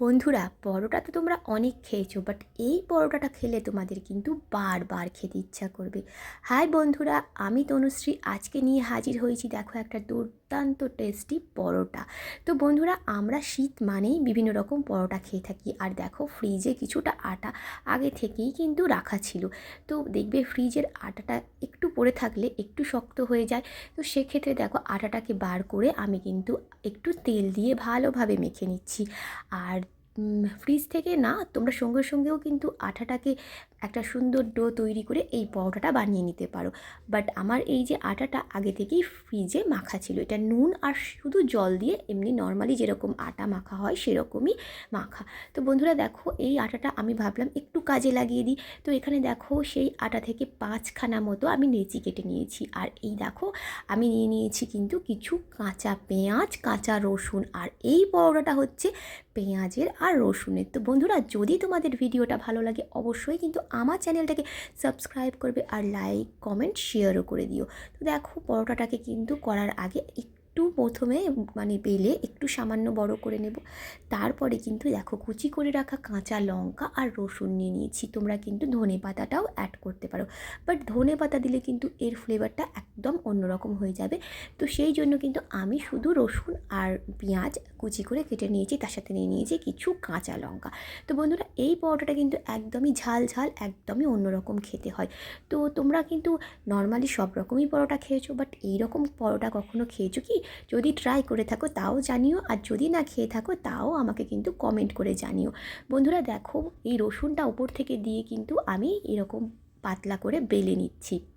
বন্ধুরা, পরোটা তো তোমরা অনেক খেয়েছো বাট এই পরোটাটা খেলে তোমাদের কিন্তু বারবার খেতে ইচ্ছা করবে। হাই বন্ধুরা, আমি তনুশ্রী, আজকে নিয়ে হাজির হয়েছি দেখো একটা দুর্দান্ত টেস্টি পরোটা। তো বন্ধুরা, আমরা শীত মানেই বিভিন্ন রকম পরোটা খেয়ে থাকি, আর দেখো ফ্রিজে কিছুটা আটা আগে থেকেই কিন্তু রাখা ছিল। তো দেখবে ফ্রিজের আটাটা একটু পড়ে থাকলে একটু শক্ত হয়ে যায়, তো সেক্ষেত্রে দেখো আটাটাকে বার করে আমি কিন্তু একটু তেল দিয়ে ভালোভাবে মেখে নিচ্ছি। আর ফ্রিজ থেকে না তোমরা সঙ্গে সঙ্গেও কিন্তু আটাটাকে একটা সুন্দর ডো তৈরি করে এই পরোটাটা বানিয়ে নিতে পারো। বাট আমার এই যে আটাটা আগে থেকেই ফ্রিজে মাখা ছিল, এটা নুন আর শুধু জল দিয়ে এমনি নর্মালি যেরকম আটা মাখা হয় সেরকমই মাখা। তো বন্ধুরা দেখো, এই আটাটা আমি ভাবলাম একটু কাজে লাগিয়ে দিই। তো এখানে দেখো সেই আটা থেকে পাঁচখানা মতো আমি নেচি কেটে নিয়েছি। আর এই দেখো, আমি নিয়ে নিয়েছি কিন্তু কিছু কাঁচা পেঁয়াজ, কাঁচা রসুন। আর এই পরোটাটা হচ্ছে পেঁয়াজের আর রসুনের। তো বন্ধুরা, যদি তোমাদের ভিডিওটা ভালো লাগে, অবশ্যই কিন্তু আমার চ্যানেলটাকে সাবস্ক্রাইব করবে আর লাইক, কমেন্ট, শেয়ারও করে দিও। তো দেখো, পরোটাটাকে কিন্তু করার আগে একটু প্রথমে মানে বেলে একটু সামান্য বড় করে নেব। তারপরে কিন্তু দেখো কুচি করে রাখা কাঁচা লঙ্কা আর রসুন নিয়ে নিয়েছি। তোমরা কিন্তু ধনে পাতাটাও অ্যাড করতে পারো। বাট ধনে পাতা দিলে কিন্তু এর ফ্লেভারটা একদম অন্যরকম হয়ে যাবে। তো সেই জন্য কিন্তু আমি শুধু রসুন আর পেঁয়াজ কুচি করে কেটে নিয়েছি। তার সাথে নিয়ে নিয়েছি কিছু কাঁচা লঙ্কা। তো বন্ধুরা, এই পরোটাটা কিন্তু একদমই ঝাল ঝাল, একদমই অন্যরকম খেতে হয়। তো তোমরা কিন্তু নর্মালি সব রকমই পরোটা খেয়েছো বাট এইরকম পরোটা কখনো খেয়েছো কি? যদি ট্রাই করে থাকো তাও জানিও, আর যদি না খেয়ে থাকো তাও আমাকে কিন্তু কমেন্ট করে জানিও। বন্ধুরা দেখো, এই রসুনটা উপর থেকে দিয়ে কিন্তু আমি এরকম পাতলা করে বেলে নিচ্ছি।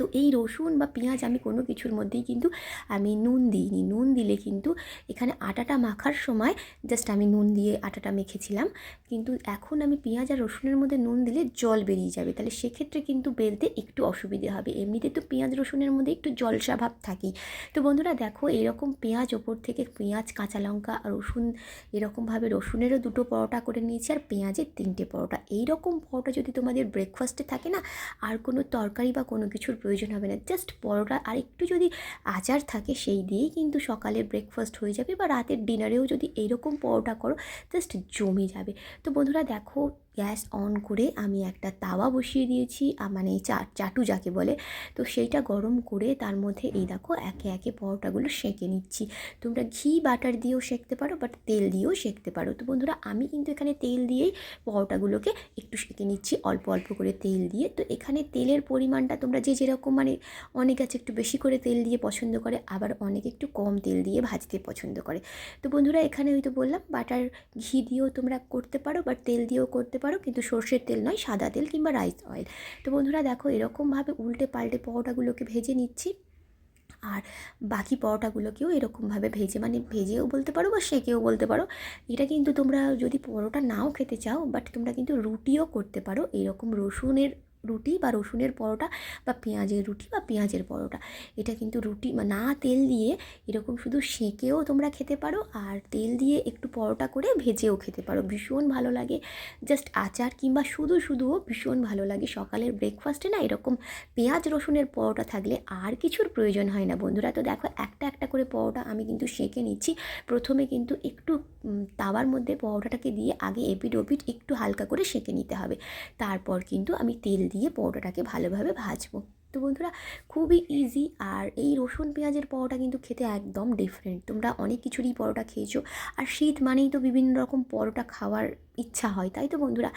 তো এই রসুন বা পেঁয়াজ আমি কোনো কিছুর মধ্যেই কিন্তু আমি নুন দিইনি। নুন দিলে কিন্তু এখানে আটাটা মাখার সময় জাস্ট আমি নুন দিয়ে আটাটা মেখেছিলাম। কিন্তু এখন আমি পেঁয়াজ আর রসুনের মধ্যে নুন দিলে জল বেরিয়ে যাবে। তাহলে সেক্ষেত্রে কিন্তু বেলতে একটু অসুবিধে হবে। এমনিতে তো পেঁয়াজ রসুনের মধ্যে একটু জলসা ভাব থাকেই তো বন্ধুরা দেখো, এরকম পেঁয়াজ ওপর থেকে পেঁয়াজ, কাঁচা লঙ্কা আর রসুন এরকমভাবে রসুনেরও দুটো পরোটা করে নিয়েছি আর পেঁয়াজের তিনটে পরোটা। এইরকম পরোটা যদি তোমাদের ব্রেকফাস্টে থাকে না, আর কোনো তরকারি বা কোনো কিছুর প্রয়োজন হবে না। জাস্ট পরোটা আর একটু যদি আচার থাকে সেই দিয়েই কিন্তু সকালের ব্রেকফাস্ট হয়ে যাবে বা রাতের ডিনারেও যদি এইরকম পরোটা করো জাস্ট জমে যাবে। তো বন্ধুরা দেখো গ্যাস অন করে আমি একটা তাওয়া বসিয়ে দিয়েছি মানে চা, চাটু যাকে বলে। তো সেইটা গরম করে তার মধ্যে এই দেখো একে একে পরোটাগুলো সেঁকে নিচ্ছি। তোমরা ঘি, বাটার দিয়েও সেঁকতে পারো বাট তেল দিয়েও সেঁকতে পারো। তো বন্ধুরা, আমি কিন্তু এখানে তেল দিয়েই পরোটাগুলোকে একটু সেঁকে নিচ্ছি, অল্প অল্প করে তেল দিয়ে। তো এখানে তেলের পরিমাণটা তোমরা যে যেরকম মানে অনেক আছে একটু বেশি করে তেল দিয়ে পছন্দ করে, আবার অনেকে একটু কম তেল দিয়ে ভাজতে পছন্দ করে। তো বন্ধুরা, এখানে ওই তো বললাম, বাটার ঘি দিয়েও তোমরা করতে পারো বাট তেল দিয়েও করতে পারো, কিন্তু সর্ষের তেল নয়, সাদা তেল কিংবা রাইস অয়েল তো বন্ধুরা দেখো, এরকমভাবে উল্টে পাল্টে পরোটাগুলোকে ভেজে নিচ্ছি। আর বাকি পরোটাগুলোকেও এরকমভাবে ভেজে মানে ভেজেও বলতে পারো বা সেকেও বলতে পারো, এটা কিন্তু তোমরা যদি পরোটা নাও খেতে চাও বাট তোমরা কিন্তু রুটিও করতে পারো, এরকম রসুনের রুটি বা রসুনের পরোটা বা পেঁয়াজের রুটি বা পেঁয়াজের পরোটা। এটা কিন্তু রুটি না তেল দিয়ে এরকম শুধু সেঁকেও তোমরা খেতে পারো আর তেল দিয়ে একটু পরোটা করে ভেজেও খেতে পারো। ভীষণ ভালো লাগে। জাস্ট আচার কিংবা শুধু শুধুও ভীষণ ভালো লাগে। সকালের ব্রেকফাস্টে না এরকম পেঁয়াজ, রসুনের পরোটা থাকলে আর কিছুর প্রয়োজন হয় না। বন্ধুরা, তো দেখো একটা একটা করে পরোটা আমি কিন্তু সেঁকে নিচ্ছি। প্রথমে কিন্তু একটু তাওয়ার মধ্যে পরোটাটাকে দিয়ে আগে এপিট ওপিট একটু হালকা করে সেঁকে নিতে হবে। তারপর কিন্তু আমি তেল দিয়ে পরোটাটাকে ভালোভাবে ভাজবো। তো বন্ধুরা, খুবই ইজি আর এই রসুন পেঁয়াজের পরোটা কিন্তু খেতে একদম ডিফারেন্ট তোমরা অনেক কিছুরই পরোটা খেয়েছো আর শীত মানেই তো বিভিন্ন রকম পরোটা খাওয়ার ইচ্ছা হয়, তাই তো বন্ধুরা?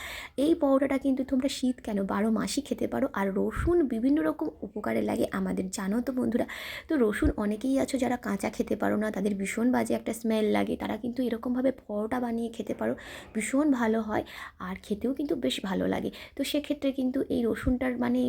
এই পরোটাটা কিন্তু তোমরা শীত কেন বারো মাসই খেতে পারো আর রসুন বিভিন্ন রকম উপকারে লাগে আমাদের, জানো তো বন্ধুরা? তো রসুন অনেকেই আছো যারা কাঁচা খেতে পারো না, তাদের ভীষণ বাজে একটা স্মেল লাগে, তারা কিন্তু এরকমভাবে পরোটা বানিয়ে খেতে পারো, ভীষণ ভালো হয় আর খেতেও কিন্তু বেশ ভালো লাগে। তো সেক্ষেত্রে কিন্তু এই রসুনটার মানে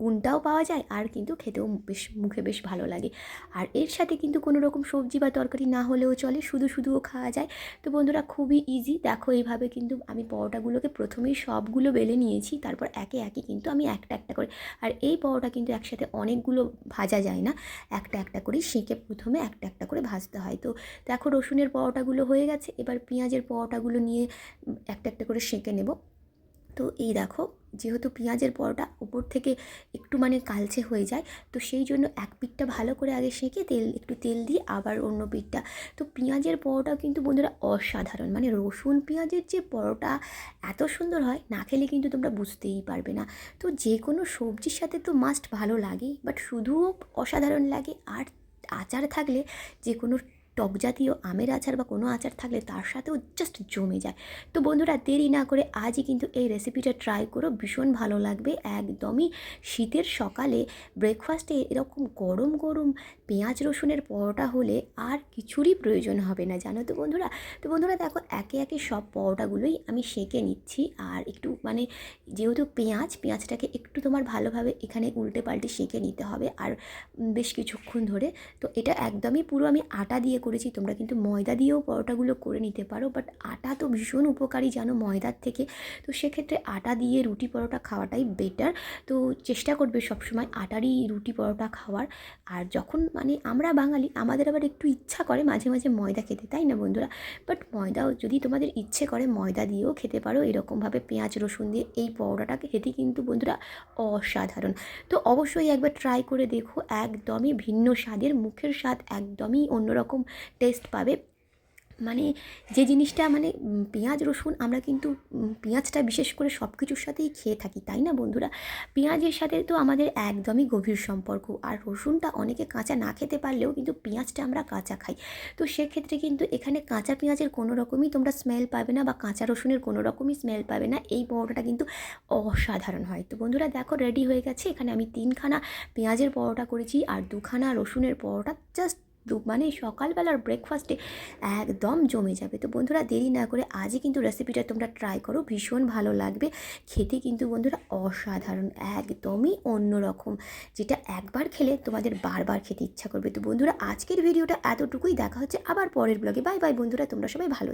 গুণটাও পাওয়া যায় আর কিন্তু খেতেও বেশ, মুখে বেশ ভালো লাগে। আর এর সাথে কিন্তু কোনো রকম সবজি বা তরকারি না হলেও চলে, শুধু শুধুও খাওয়া যায়। তো বন্ধুরা, খুবই ইজি দেখো এইভাবে কিন্তু আমি পরোটাগুলোকে প্রথমেই সবগুলো বেলে নিয়েছি, তারপর একে একে কিন্তু আমি একটা একটা করে। আর এই পরোটা কিন্তু একসাথে অনেকগুলো ভাজা যায় না, একটা একটা করে সেঁকে প্রথমে একটা একটা করে ভাজতে হয়। তো দেখো রসুনের পরোটাগুলো হয়ে গেছে, এবার পেঁয়াজের পরোটাগুলো নিয়ে একটা একটা করে সেঁকে নেব। তো এই দেখো, যেহেতু পেঁয়াজের পরোটা উপর থেকে একটু মানে কালচে হয়ে যায়, তো সেই জন্য এক পিঠটা ভালো করে আগে সেঁকে তেল, একটু তেল দিয়ে আবার অন্য পিঠটা। তো পেঁয়াজের পরোটাও কিন্তু বন্ধুরা অসাধারণ মানে রসুন পেঁয়াজের যে পরোটা এত সুন্দর হয়, না খেলে কিন্তু তোমরা বুঝতেই পারবে না। তো যে কোনো সবজির সাথে তো মাস্ট ভালো লাগে বাট শুধুও অসাধারণ লাগে, আর আচার থাকলে যে কোনো টক জাতীয় আমের আচার বা কোনো আচার থাকলে তার সাথেও জাস্ট জমে যায়। তো বন্ধুরা, দেরি না করে আজই কিন্তু এই রেসিপিটা ট্রাই করো, ভীষণ ভালো লাগবে। একদমই শীতের সকালে ব্রেকফাস্টে এরকম গরম গরম পেঁয়াজ রসুনের পরোটা হলে আর কিছুরই প্রয়োজন হবে না, জানো তো বন্ধুরা? তো বন্ধুরা, দেখো, একে একে সব পরোটাগুলোই আমি সেঁকে নিচ্ছি আর একটু মানে যেহেতু পেঁয়াজ, পেঁয়াজটাকে একটু তোমার ভালোভাবে এখানে উল্টে পাল্টে সেঁকে নিতে হবে আর বেশ কিছুক্ষণ ধরে। তো এটা একদমই পুরো আমি আটা দিয়ে করেছি, তোমরা কিন্তু ময়দা দিয়েও পরোটাগুলো করে নিতে পারো বাট আটা তো ভীষণ উপকারী জানো ময়দার থেকে। তো সেক্ষেত্রে আটা দিয়ে রুটি পরোটা খাওয়াটাই বেটার তো চেষ্টা করবে সবসময় আটারই রুটি পরোটা খাওয়ার। আর যখন মানে আমরা বাঙালি, আমাদের আবার একটু ইচ্ছা করে মাঝে মাঝে ময়দা খেতে, তাই না বন্ধুরা? বাট ময়দাও যদি তোমাদের ইচ্ছে করে ময়দা দিয়েও খেতে পারো, এরকমভাবে পেঁয়াজ, রসুন দিয়ে এই পরোটাটাকে খেতে কিন্তু বন্ধুরা অসাধারণ। তো অবশ্যই একবার ট্রাই করে দেখো, একদমই ভিন্ন স্বাদের, মুখের স্বাদ একদমই অন্যরকম। টেস্ট পাবে। মানে যে জিনিসটা মানে পেঁয়াজ, রসুন আমরা কিন্তু পেঁয়াজটা বিশেষ করে সব কিছুর সাথেই খেয়ে থাকি, তাই না বন্ধুরা? পেঁয়াজের সাথে তো আমাদের একদমই গভীর সম্পর্ক, আর রসুনটা অনেকে কাঁচা না খেতে পারলেও কিন্তু পেঁয়াজটা আমরা কাঁচা খাই। তো সেক্ষেত্রে কিন্তু এখানে কাঁচা পেঁয়াজের কোনো রকমই তোমরা স্মেল পাবে না, বা কাঁচা রসুনের কোনো রকমই স্মেল পাবে না, এই পরোটাটা কিন্তু অসাধারণ হয়। তো বন্ধুরা দেখো রেডি হয়ে গেছে। এখানে আমি তিনখানা পেঁয়াজের পরোটা করেছি, আর দুখানা রসুনের পরোটা জাস্ট মানে সকালবেলার ব্রেকফাস্টে একদম জমে যাবে। তো বন্ধুরা, দেরি না করে আজই কিন্তু রেসিপিটা তোমরা ট্রাই করো, ভীষণ ভালো লাগবে। খেতে কিন্তু বন্ধুরা অসাধারণ, একদমই অন্যরকম, যেটা একবার খেলে তোমাদের বারবার খেতে ইচ্ছা করবে। তো বন্ধুরা, আজকের ভিডিওটা এতটুকুই। দেখা হচ্ছে আবার পরের ব্লগে বাই বাই বন্ধুরা, তোমরা সবাই ভালো ভালো